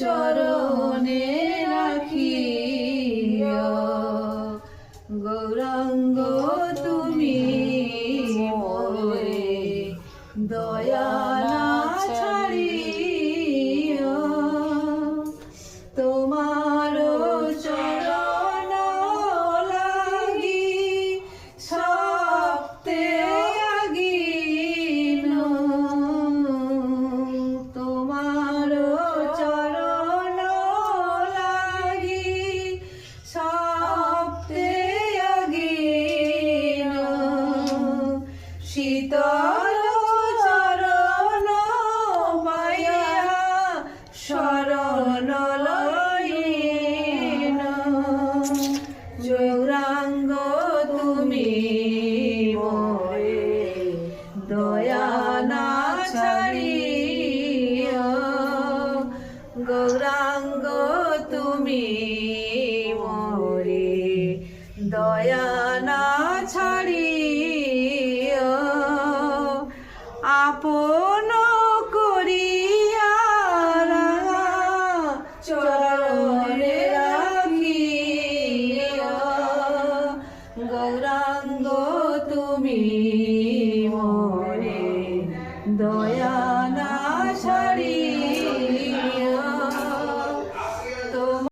চরণে রাখি গৌরাঙ্গ তুমি শীতল চরণ পাইয়া শরণ লইন তুমি মোরে, দয়া না ছাড়িও গৌরাঙ্গ তুমি দয়া না ছাড়িও গৌরাঙ্গ তুমি মোরে দয়া না ছাড়ি